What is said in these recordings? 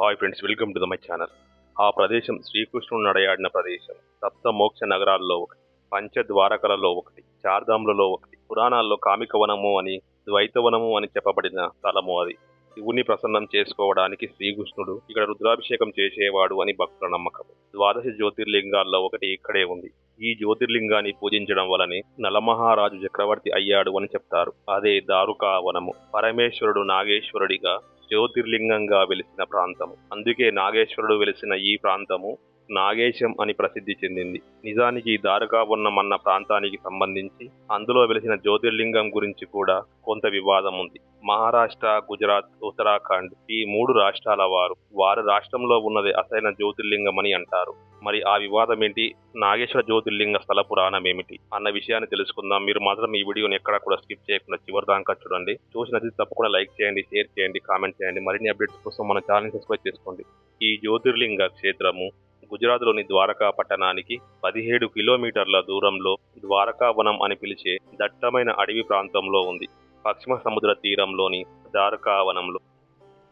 Hi friends welcome to the my channel ఆ ప్రదేశం శ్రీకృష్ణుడు నడయాడిన ప్రదేశం. సప్త మోక్ష నగరాల్లో ఒకటి పంచద్వారకలలో ఒకటి చార్ధాములలో ఒకటి పురాణాల్లో కామిక వనము అని ద్వైతవనము అని చెప్పబడిన స్థలము అది. శివుని ప్రసన్నం చేసుకోవడానికి శ్రీకృష్ణుడు ఇక్కడ రుద్రాభిషేకం చేసేవాడు అని భక్తుల నమ్మకం ద్వాదశ జ్యోతిర్లింగాల్లో ఒకటి ఇక్కడే ఉంది. ఈ జ్యోతిర్లింగాన్ని పూజించడం వలనే నలమహారాజు చక్రవర్తి అయ్యాడు అని చెప్తారు. అదే దారుకా వనము పరమేశ్వరుడు నాగేశ్వరుడిగా జ్యోతిర్లింగంగా వెలిసిన ప్రాంతము. అందుకే నాగేశ్వరుడు వెలిసిన ఈ ప్రాంతము నాగేశం అని ప్రసిద్ధి చెందింది. నిజానికి ఈ దారుకావన్నం అన్న ప్రాంతానికి సంబంధించి అందులో వెలిసిన జ్యోతిర్లింగం గురించి కూడా కొంత వివాదం ఉంది. మహారాష్ట్ర గుజరాత్ ఉత్తరాఖండ్ ఈ మూడు రాష్ట్రాల వారు వారి రాష్ట్రంలో ఉన్నది అసైన జ్యోతిర్లింగం అని అంటారు. మరి ఆ వివాదం ఏంటి నాగేశ్వర జ్యోతిర్లింగ స్థల పురాణం ఏమిటి అన్న విషయాన్ని తెలుసుకుందాం. మీరు మాత్రం ఈ వీడియోని ఎక్కడా కూడా స్కిప్ చేయకుండా చివరి దాకా చూడండి. చూసినది తప్పకుండా లైక్ చేయండి షేర్ చేయండి కామెంట్ చేయండి. మరిన్ని అప్డేట్స్ కోసం మన ఛానల్ సబ్స్క్రైబ్ చేసుకోండి. ఈ జ్యోతిర్లింగ క్షేత్రము గుజరాత్లోని ద్వారకా పట్టణానికి పదిహేడు కిలోమీటర్ల దూరంలో ద్వారకావనం అని పిలిచే దట్టమైన అడవి ప్రాంతంలో ఉంది. పశ్చిమ సముద్ర తీరంలోని ద్వారకావనంలో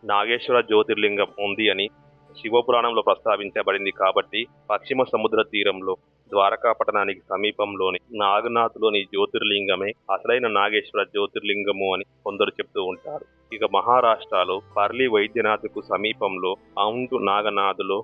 నాగేశ్వర జ్యోతిర్లింగం ఉంది అని శివపురాణంలో ప్రస్తావించబడింది కాబట్టి పశ్చిమ సముద్ర తీరంలో ద్వారకా పట్టణానికి సమీపంలోని నాగనాథ్లోని జ్యోతిర్లింగమే అసలైన నాగేశ్వర జ్యోతిర్లింగము అని కొందరు చెప్తూ ఉంటారు. ఇక మహారాష్ట్రలో పర్లి వైద్యనాథ్కు సమీపంలో అవుంటు నాగనాథ్లో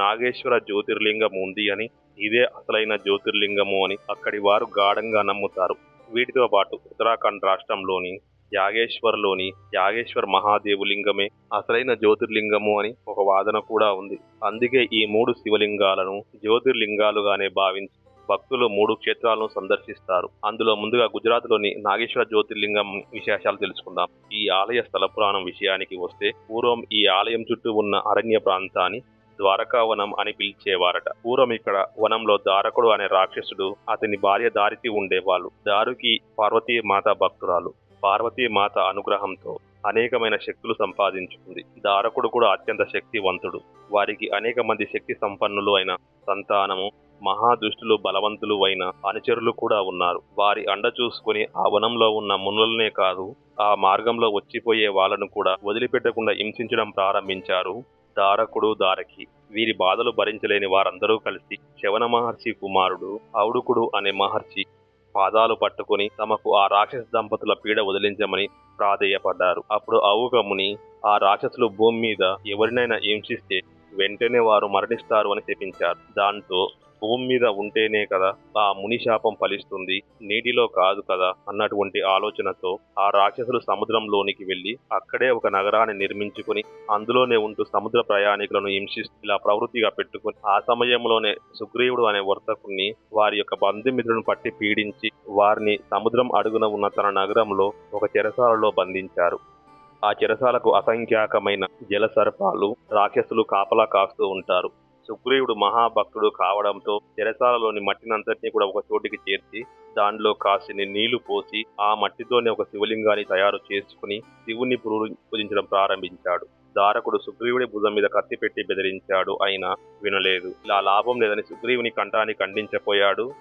నాగేశ్వర జ్యోతిర్లింగం ఉంది అని ఇదే అసలైన జ్యోతిర్లింగము అని అక్కడి వారు గాఢంగా నమ్ముతారు. వీటితో పాటు ఉత్తరాఖండ్ రాష్ట్రంలోని యాగేశ్వర్లోని యాగేశ్వర్ మహాదేవులింగమే అసలైన జ్యోతిర్లింగము అని ఒక వాదన కూడా ఉంది. అందుకే ఈ మూడు శివలింగాలను జ్యోతిర్లింగాలుగానే భావించి భక్తులు మూడు క్షేత్రాలను సందర్శిస్తారు. అందులో ముందుగా గుజరాత్లోని నాగేశ్వర జ్యోతిర్లింగం విశేషాలు తెలుసుకుందాం. ఈ ఆలయ స్థల పురాణం విషయానికి వస్తే పూర్వం ఈ ఆలయం చుట్టూ ఉన్న అరణ్య ప్రాంతాన్ని ద్వారకావనం అని పిలిచేవారట. పూర్వం ఇక్కడ వనంలో దారకుడు అనే రాక్షసుడు అతని భార్య దారితి ఉండేవాళ్ళు. దారుకి పార్వతీమాత భక్తురాలు. పార్వతీ మాత అనుగ్రహంతో అనేకమైన శక్తులు సంపాదించుకుంది. దారకుడు కూడా అత్యంత శక్తివంతుడు. వారికి అనేక మంది శక్తి సంపన్నులు అయిన సంతానము మహాదుష్టులు బలవంతులు అయిన అనుచరులు కూడా ఉన్నారు. వారి అండ చూసుకుని ఆ వనంలో ఉన్న మునులనే కాదు ఆ మార్గంలో వచ్చిపోయే వాళ్ళను కూడా వదిలిపెట్టకుండా హింసించడం ప్రారంభించారు. దారకుడు దారకి. వీరి బాధలు భరించలేని వారందరూ కలిసి శవన మహర్షి కుమారుడు ఔడుకుడు అనే మహర్షి పాదాలు పట్టుకుని తమకు ఆ రాక్షస దంపతుల పీడ వదిలించమని ప్రాధేయపడ్డారు. అప్పుడు అవుగముని ఆ రాక్షసులు భూమి మీద ఎవరినైనా హింసిస్తే వెంటనే వారు మరణిస్తారు అని చెప్పించారు. దాంతో భూమి మీద ఉంటేనే కదా ఆ ముని శాపం ఫలిస్తుంది నీటిలో కాదు కదా అన్నటువంటి ఆలోచనతో ఆ రాక్షసులు సముద్రంలోనికి వెళ్ళి అక్కడే ఒక నగరాన్ని నిర్మించుకుని అందులోనే ఉంటూ సముద్ర ప్రయాణికులను హింసిస్తూ ఇలా ప్రవృత్తిగా పెట్టుకుని ఆ సమయంలోనే సుగ్రీవుడు అనే వర్తకుణ్ణి వారి యొక్క బంధుమిత్రులను పట్టి పీడించి వారిని సముద్రం అడుగున ఉన్న తన నగరంలో ఒక చెరసాలలో బంధించారు. ఆ చెరసాలకు అసంఖ్యాకమైన జల సర్పాలు రాక్షసులు కాపలా కాస్తూ ఉంటారు. సుగ్రీవుడు మహాభక్తుడు కావడంతో చెరసాలలోని మట్టినంతటినీ కూడా ఒక చోటికి చేర్చి దానిలో కాసిని నీళ్ళు పోసి ఆ మట్టితోనే ఒక శివలింగాన్ని తయారు చేసుకుని శివుని పూజించడం ప్రారంభించాడు. దారకుడు సుగ్రీవుడి భుజం మీద కత్తి పెట్టి బెదిరించాడు. అయినా వినలేదు. ఇలా లాభం లేదని సుగ్రీవుని కంఠాన్ని ఖండించపోయాడు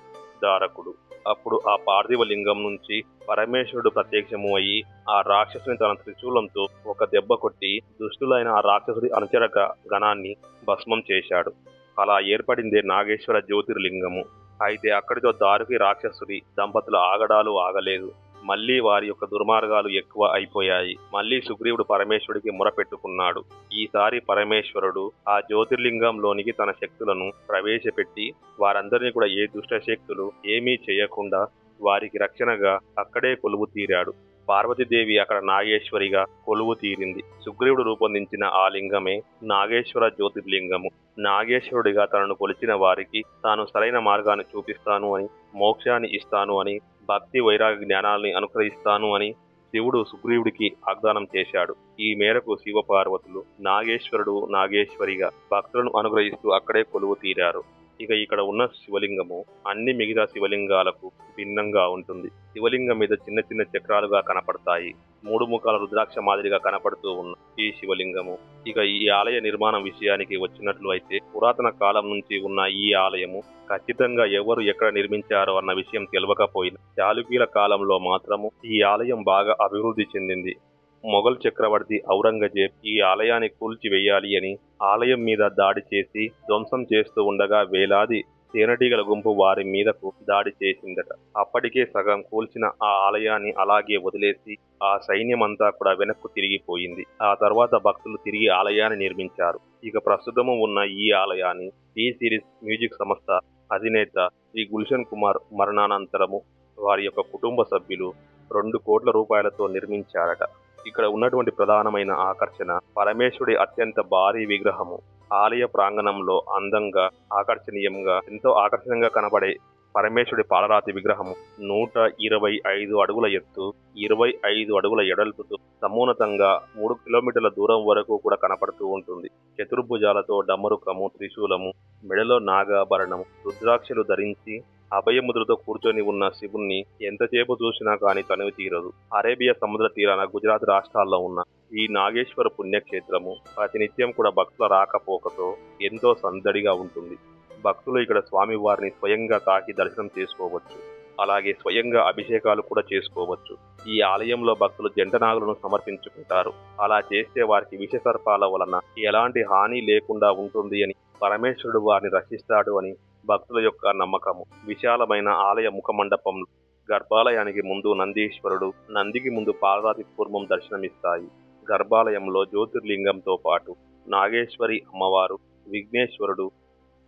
దారకుడు. అప్పుడు ఆ పార్థివ లింగం నుంచి పరమేశ్వరుడు ప్రత్యక్షము అయ్యి ఆ రాక్షసుని తన త్రిశూలంతో ఒక దెబ్బ కొట్టి దుష్టులైన ఆ రాక్షసుడి అనుచరక గణాన్ని భస్మం చేశాడు. అలా ఏర్పడిందే నాగేశ్వర జ్యోతిర్లింగము. అయితే అక్కడితో దారుకి రాక్షసుడి దంపతుల ఆగడాలు ఆగలేదు. మళ్ళీ వారి యొక్క దుర్మార్గాలు ఎక్కువ అయిపోయాయి. మళ్ళీ సుగ్రీవుడు పరమేశ్వరుడికి మొరపెట్టుకున్నాడు ఈసారి పరమేశ్వరుడు ఆ జ్యోతిర్లింగంలోనికి తన శక్తులను ప్రవేశపెట్టి వారందరినీ కూడా ఏ దుష్ట శక్తులు ఏమీ చేయకుండా వారికి రక్షణగా అక్కడే కొలువు తీరాడు. పార్వతీదేవి అక్కడ నాగేశ్వరిగా కొలువు తీరింది. సుగ్రీవుడు రూపొందించిన ఆ లింగమే నాగేశ్వర జ్యోతిర్లింగము. నాగేశ్వరుడిగా తనను కొలిచిన వారికి తాను సరైన మార్గాన్ని చూపిస్తాను అని మోక్షాన్ని ఇస్తాను అని భక్తి వైరాగ జ్ఞానాల్ని అనుగ్రహిస్తాను అని శివుడు సుగ్రీవుడికి వాగ్దానం చేశాడు. ఈ మేరకు శివపార్వతులు నాగేశ్వరుడు నాగేశ్వరిగా భక్తులను అనుగ్రహిస్తూ అక్కడే కొలువు తీరారు. ఇక ఇక్కడ ఉన్న శివలింగము అన్ని మిగతా శివలింగాలకు భిన్నంగా ఉంటుంది. శివలింగం మీద చిన్న చిన్న చక్రాలుగా కనపడతాయి. మూడు ముఖాల రుద్రాక్ష మాదిరిగా కనపడుతూ ఉన్న ఈ శివలింగము ఇక ఈ ఆలయ నిర్మాణం విషయానికి వచ్చినట్లు అయితే పురాతన కాలం నుంచి ఉన్న ఈ ఆలయము ఖచ్చితంగా ఎవరు ఎక్కడ నిర్మించారో అన్న విషయం తెలియకపోయినా చాళుక్యుల కాలంలో మాత్రము ఈ ఆలయం బాగా అభివృద్ధి చెందింది. మొఘల్ చక్రవర్తి ఔరంగజేబ్ ఈ ఆలయాన్ని కూల్చివేయాలి అని ఆలయం మీద దాడి చేసి ధ్వంసం చేస్తూ ఉండగా వేలాది తేనెటీగల గుంపు వారి మీదకు దాడి చేసిందట. అప్పటికే సగం కూల్చిన ఆ ఆలయాన్ని అలాగే వదిలేసి ఆ సైన్యమంతా కూడా వెనక్కు తిరిగిపోయింది. ఆ తర్వాత భక్తులు తిరిగి ఆలయాన్ని నిర్మించారు. ఇక ప్రస్తుతము ఉన్న ఈ ఆలయాన్ని టీ సిరీస్ మ్యూజిక్ సంస్థ అధినేత శ్రీ గుల్షన్ కుమార్ మరణానంతరము వారి యొక్క కుటుంబ సభ్యులు రెండు కోట్ల రూపాయలతో నిర్మించారట. ఇక్కడ ఉన్నటువంటి ప్రధానమైన ఆకర్షణ పరమేశ్వరుడి అత్యంత భారీ విగ్రహము. ఆలయ ప్రాంగణంలో అందంగా ఆకర్షణీయంగా ఎంతో ఆకర్షణీయంగా కనబడే పరమేశ్వరుడి పాలరాతి విగ్రహము నూట ఇరవై ఐదు అడుగుల ఎత్తు ఇరవై ఐదు అడుగుల ఎడల్పుతూ సమూనతంగా మూడు కిలోమీటర్ల దూరం వరకు కూడా కనపడుతూ ఉంటుంది. చతుర్భుజాలతో డమరుకము త్రిశూలము మెడలో నాగాభరణము రుద్రాక్షలు ధరించి అభయముద్రతో కూర్చొని ఉన్న శివుణ్ణి ఎంతసేపు చూసినా కానీ తనివి తీరదు. అరేబియా సముద్ర తీరాన గుజరాత్ రాష్ట్రాల్లో ఉన్న ఈ నాగేశ్వర పుణ్యక్షేత్రము ప్రతినిత్యం కూడా భక్తుల రాకపోకతో ఎంతో సందడిగా ఉంటుంది. భక్తులు ఇక్కడ స్వామివారిని స్వయంగా తాకి దర్శనం చేసుకోవచ్చు. అలాగే స్వయంగా అభిషేకాలు కూడా చేసుకోవచ్చు. ఈ ఆలయంలో భక్తులు జంటనాగులను సమర్పించుకుంటారు. అలా చేస్తే వారికి విషసర్పాల వలన ఎలాంటి హాని లేకుండా ఉంటుంది అని పరమేశ్వరుడు వారిని రక్షిస్తాడు అని భక్తుల యొక్క నమ్మకము. విశాలమైన ఆలయ ముఖ మండపం గర్భాలయానికి ముందు నందీశ్వరుడు నందికి ముందు పార్వతి పూర్వం దర్శనమిస్తాయి. గర్భాలయంలో జ్యోతిర్లింగంతో పాటు నాగేశ్వరి అమ్మవారు విఘ్నేశ్వరుడు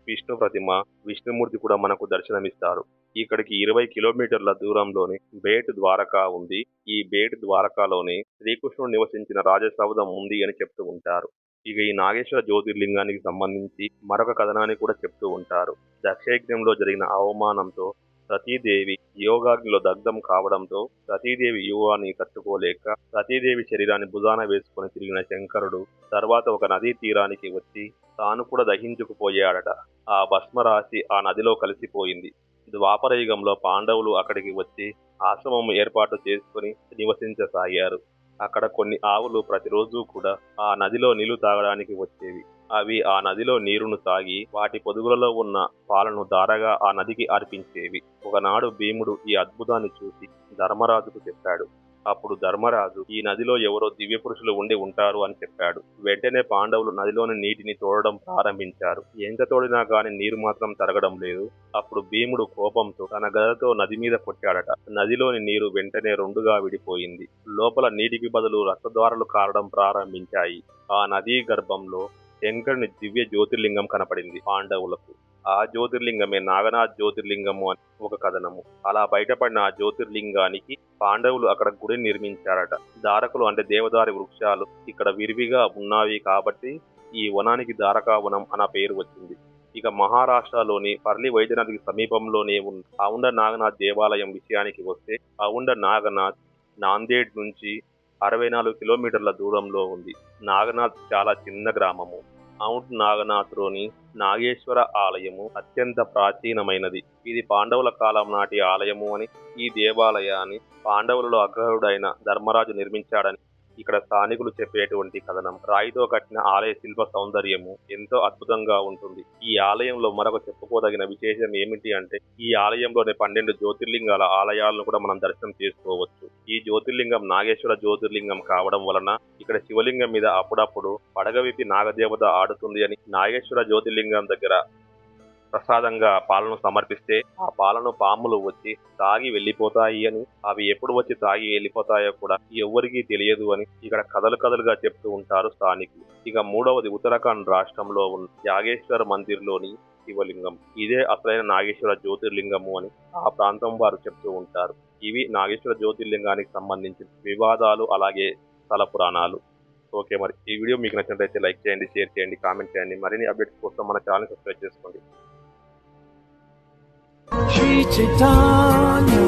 విష్ణు ప్రతిమ విష్ణుమూర్తి కూడా మనకు దర్శనమిస్తారు. ఇక్కడికి ఇరవై కిలోమీటర్ల దూరంలోని బేట్ ద్వారకా ఉంది. ఈ బేట్ ద్వారకాలోనే శ్రీకృష్ణుడు నివసించిన రాజసౌధం ఉంది అని చెప్తూ ఉంటారు. ఇక ఈ నాగేశ్వర జ్యోతిర్లింగానికి సంబంధించి మరొక కథనాన్ని కూడా చెప్తూ ఉంటారు. దక్షయజ్ఞంలో జరిగిన అవమానంతో సతీదేవి యోగాగ్నిలో దగ్ధం కావడంతో సతీదేవి యువాన్ని తట్టుకోలేక సతీదేవి శరీరాన్ని భుజాన వేసుకుని తిరిగిన శంకరుడు తర్వాత ఒక నదీ తీరానికి వచ్చి తాను కూడా దహించుకుపోయాడట. ఆ భస్మరాశి ఆ నదిలో కలిసిపోయింది. ద్వాపరయుగంలో పాండవులు అక్కడికి వచ్చి ఆశ్రమం ఏర్పాటు చేసుకుని నివసించసాగారు. అక్కడ కొన్ని ఆవులు ప్రతిరోజు కూడా ఆ నదిలో నీళ్ళు తాగడానికి వచ్చేవి. అవి ఆ నదిలో నీరును తాగి వాటి పొదుగులలో ఉన్న పాలను దారగా ఆ నదికి అర్పించేవి. ఒకనాడు భీముడు ఈ అద్భుతాన్ని చూసి ధర్మరాజుకు చెప్పాడు అప్పుడు ధర్మరాజు ఈ నదిలో ఎవరో దివ్య పురుషులు ఉండి ఉంటారు అని చెప్పాడు. వెంటనే పాండవులు నదిలోని నీటిని తోడడం ప్రారంభించారు. ఎంత తోడినా గాని నీరు మాత్రం తరగడం లేదు. అప్పుడు భీముడు కోపంతో తన గదతో నది మీద కొట్టాడట. నదిలోని నీరు వెంటనే రెండుగా విడిపోయింది. లోపల నీటికి బదులు రక్తద్వారాలు కారడం ప్రారంభించాయి. ఆ నదీ గర్భంలో శంకరుని దివ్య జ్యోతిర్లింగం కనపడింది పాండవులకు. ఆ జ్యోతిర్లింగమే నాగనాథ్ జ్యోతిర్లింగము అని ఒక కథనము. అలా బయటపడిన ఆ జ్యోతిర్లింగానికి పాండవులు అక్కడ గుడి నిర్మించారట. దారకులు అంటే దేవదారి వృక్షాలు ఇక్కడ విరివిగా ఉన్నవి కాబట్టి ఈ వనానికి దారకా వనం అన్న పేరు వచ్చింది. ఇక మహారాష్ట్రలోని పర్లి వైద్యనాథ్కి సమీపంలోనే ఉన్న ఆవుండ నాగనాథ్ దేవాలయం విషయానికి వస్తే ఆవుండ నాగనాథ్ నాందేడ్ నుంచి అరవై నాలుగు కిలోమీటర్ల దూరంలో ఉంది. నాగనాథ్ చాలా చిన్న గ్రామము. మౌంట్ నాగనాథ్లోని నాగేశ్వర ఆలయము అత్యంత ప్రాచీనమైనది. ఇది పాండవుల కాలం నాటి ఆలయము అని ఈ దేవాలయాన్ని పాండవులలో అగ్రహుడైన ధర్మరాజు నిర్మించాడని ఇక్కడ స్థానికులు చెప్పేటువంటి కథనం. రాయితో కట్టిన ఆలయ శిల్ప సౌందర్యము ఎంతో అద్భుతంగా ఉంటుంది. ఈ ఆలయంలో మరొక చెప్పుకోదగిన విశేషం ఏమిటి అంటే ఈ ఆలయంలోని పన్నెండు జ్యోతిర్లింగాల ఆలయాలను కూడా మనం దర్శనం చేసుకోవచ్చు. ఈ జ్యోతిర్లింగం నాగేశ్వర జ్యోతిర్లింగం కావడం వలన ఇక్కడ శివలింగం మీద అప్పుడప్పుడు పడగ విపి నాగదేవత ఆడుతుంది అని నాగేశ్వర జ్యోతిర్లింగం దగ్గర ప్రసాదంగా పాలను సమర్పిస్తే ఆ పాలను పాములు వచ్చి తాగి వెళ్ళిపోతాయి అని అవి ఎప్పుడు వచ్చి తాగి వెళ్ళిపోతాయో కూడా ఎవ్వరికీ తెలియదు అని ఇక్కడ కథలు కథలుగా చెప్తూ ఉంటారు స్థానికులు. ఇక మూడవది ఉత్తరాఖండ్ రాష్ట్రంలో ఉన్న యాగేశ్వర మందిర్లోని శివలింగం. ఇదే అసలైన నాగేశ్వర జ్యోతిర్లింగము అని ఆ ప్రాంతం వారు చెప్తూ ఉంటారు. ఇవి నాగేశ్వర జ్యోతిర్లింగానికి సంబంధించిన వివాదాలు అలాగే స్థల పురాణాలు. ఓకే మరి ఈ వీడియో మీకు నచ్చినట్లయితే లైక్ చేయండి షేర్ చేయండి కామెంట్ చేయండి. మరిన్ని అప్డేట్స్ కోసం మన ఛానల్ సబ్స్క్రైబ్ చేసుకోండి. reach it on